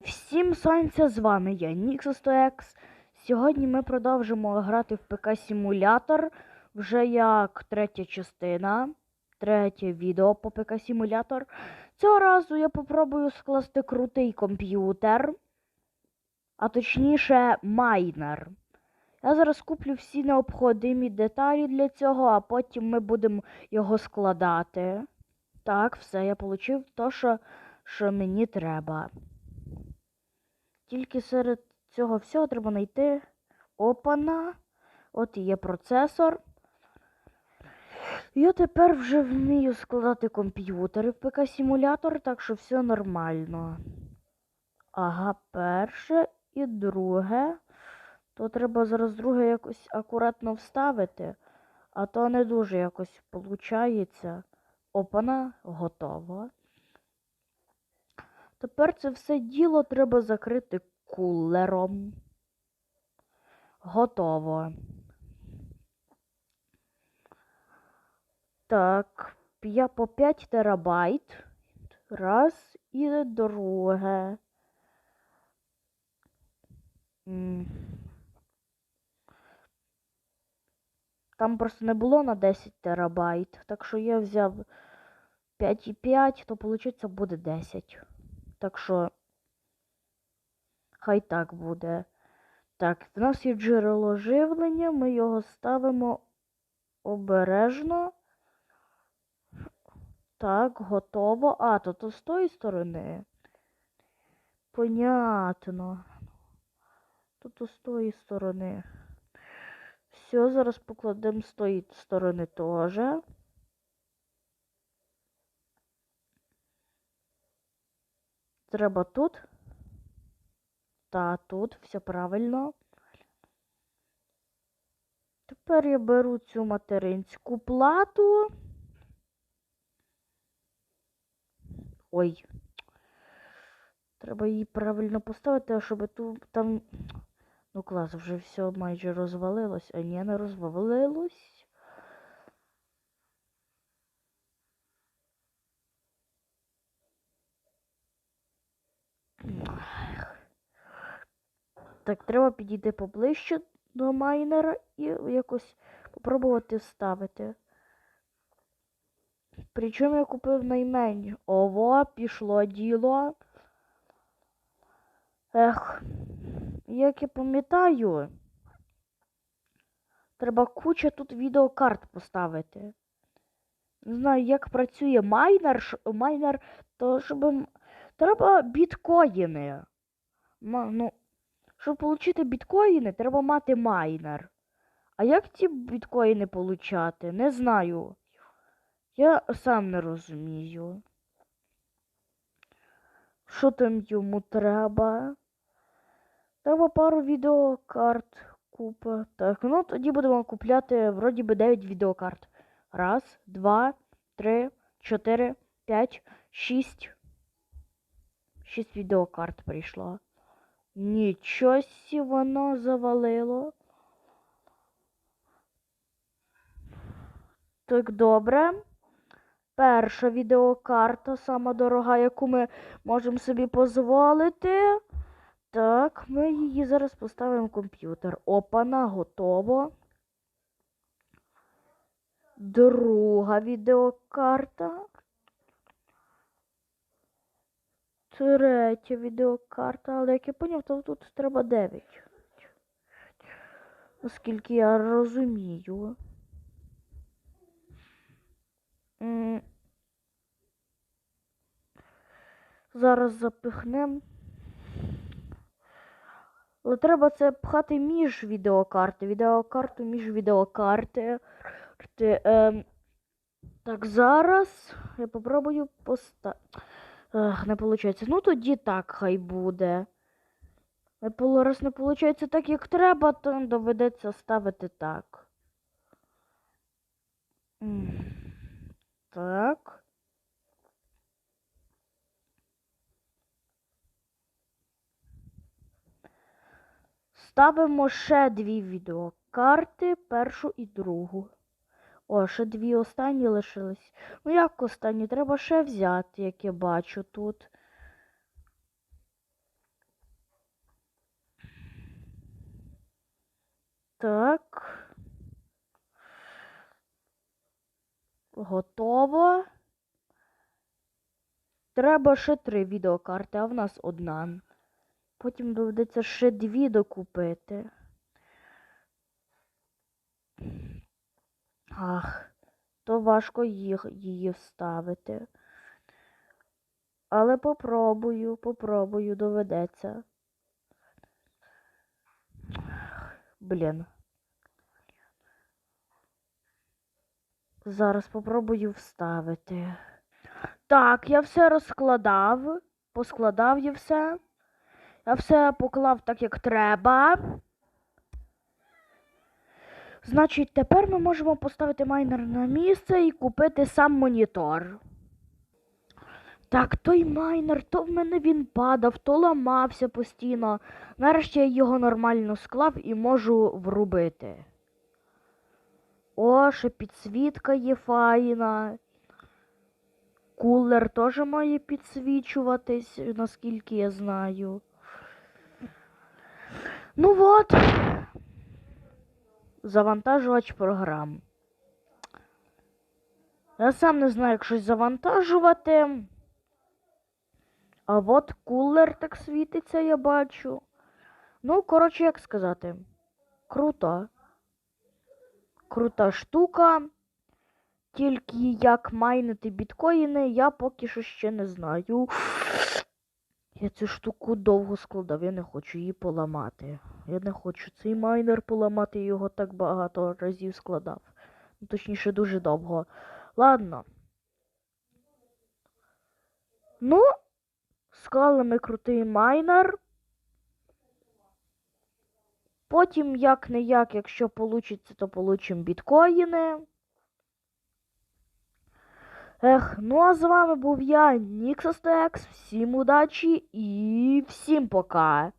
Всім сонця, з вами я, Nixos100X. Сьогодні ми продовжимо грати в ПК Симулятор. Вже як третя частина, третє відео по ПК Симулятор. Цього разу я попробую скласти крутий комп'ютер, а точніше майнер. Я зараз куплю всі необхідні деталі для цього, а потім ми будемо його складати. Так, все, я отримав те, що, що мені треба. Тільки серед цього всього треба знайти опана. От і є процесор. Я тепер вже вмію складати комп'ютери в ПК-симулятор, так що все нормально. Ага, перше і друге. То треба зараз друге якось акуратно вставити, а то не дуже якось виходить. Опана готово. Тепер це все діло треба закрити кулером. Готово. Так, я по 5 терабайт. Раз і друге. Там просто не було на 10 терабайт, так що я взяв 5,5, то виходить буде 10. Так що хай так буде. Так, в нас є джерело живлення, ми його ставимо обережно. Так, готово. А, то, то з тої сторони. Понятно. То, то з тої сторони. Все, зараз покладемо з тої сторони теж. Треба тут. Та тут, все правильно. Тепер я беру цю материнську плату. Ой. Треба її правильно поставити, а щоб тут там. Ну клас, вже все майже розвалилось, а ні, не розвалилось. Так, треба підійти поближче до майнера і якось попробувати вставити. Причому я купив найменш. Ово, пішло діло. Ех, як я пам'ятаю, треба куча тут відеокарт поставити. Не знаю, як працює майнер, майнер, то щоб. Треба біткоїни. Ма- ну, щоб отримати біткоїни, треба мати майнер. А як ці біткоїни получати? Не знаю. Я сам не розумію. Що там йому треба? Треба пару відеокарт купа. Так, ну тоді будемо купляти вроді би 9 відеокарт. Раз, два, три, чотири, п'ять, шість. Шість відеокарт прийшло. Нічого сі воно завалило. Так, добре. Перша відеокарта, сама дорога, яку ми можемо собі дозволити. Так, ми її зараз поставимо в комп'ютер. Опана, готово. Друга відеокарта. Третя відеокарта, але як я поняв, то тут треба 9. Наскільки я розумію. Зараз запихнем. Але треба це пхати між відеокарти. Відеокарту між відеокарти. Ти, Так, зараз я попробую поставити. Не виходить. Ну тоді так хай буде. Раз не виходить так, як треба, то доведеться ставити так. Так. Ставимо ще дві відеокарти, першу і другу. О, ще дві останні лишились. Ну як останні? Треба ще взяти, як я бачу тут. Так. Готово. Треба ще три відеокарти, а в нас одна. Потім доведеться ще дві докупити. Ах, то важко їх, її вставити. Але попробую, попробую, доведеться. Блін. Зараз попробую вставити. Так, я все розкладав, поскладав я все. Я все поклав так, як треба. Значить, тепер ми можемо поставити майнер на місце і купити сам монітор. Так, той майнер, то в мене він падав, то ламався постійно. Нарешті я його нормально склав і можу врубити. О, ще підсвітка є файна. Кулер теж має підсвічуватись, наскільки я знаю. Ну от. Завантажувач програм. Я сам не знаю, як щось завантажувати. А от кулер так світиться, я бачу. Ну, коротше, як сказати. Круто. Крута штука. Тільки як майнити біткоїни, я поки що ще не знаю. Я цю штуку довго складав, я не хочу її поламати. Я не хочу цей майнер поламати, його так багато разів складав. Ну, точніше, дуже довго. Ладно. Ну, склали ми крутий майнер. Потім, як не як, якщо вийде, то получимо біткоїни. Ех, ну а з вами був я, Ніксостекс. Всім удачі і всім пока.